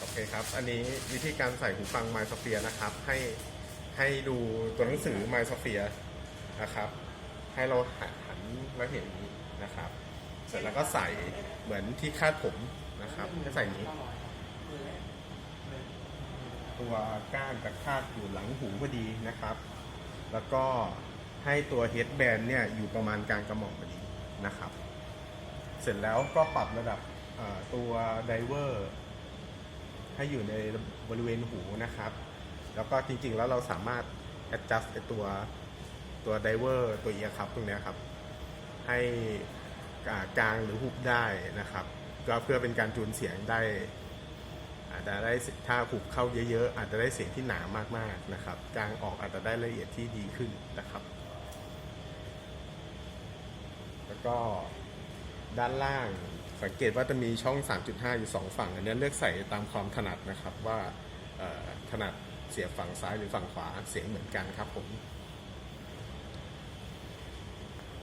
โอเคครับ อันนี้วิธีการใส่หูฟัง My Sphere นะครับ ให้ให้ดูตัวหนังสือ My Sphere นะครับ ให้เราหันหันแล้วเห็นนี้นะครับ เสร็จแล้วก็ใส่เหมือนที่คาดผมนะครับให้ใส่นี้ ตัวก้านจะคาดอยู่หลังหูพอดีนะครับ แล้วก็ให้ตัวเฮดแบนเนี่ยอยู่ประมาณกลางกระหม่อมพอดีนะครับ เสร็จแล้วก็ปรับระดับตัวไดเวอร์ ให้อยู่ในบริเวณหูนะครับ แล้วก็จริงๆแล้วเราสามารถ adjust ตัวตัวไดเวอร์ตัวเอียครับตรงนี้ครับ ให้กลางหรือหุบได้นะครับ ก็เพื่อเป็นการจูนเสียงได้อาจจะได้เสียถ้าหุบเข้าเยอะๆ อาจจะได้เสียงที่หนามากๆนะครับ กลางออกอาจจะได้ละเอียดที่ดีขึ้นนะครับ แล้วก็ด้านล่าง สังเกตว่าจะมีช่อง 3.5 อยู่ 2 ฝั่ง อันนี้เลือกใส่ตามความถนัดนะครับว่าถนัดเสียบฝั่งซ้ายหรือฝั่งขวาเสียงเหมือนกันครับผม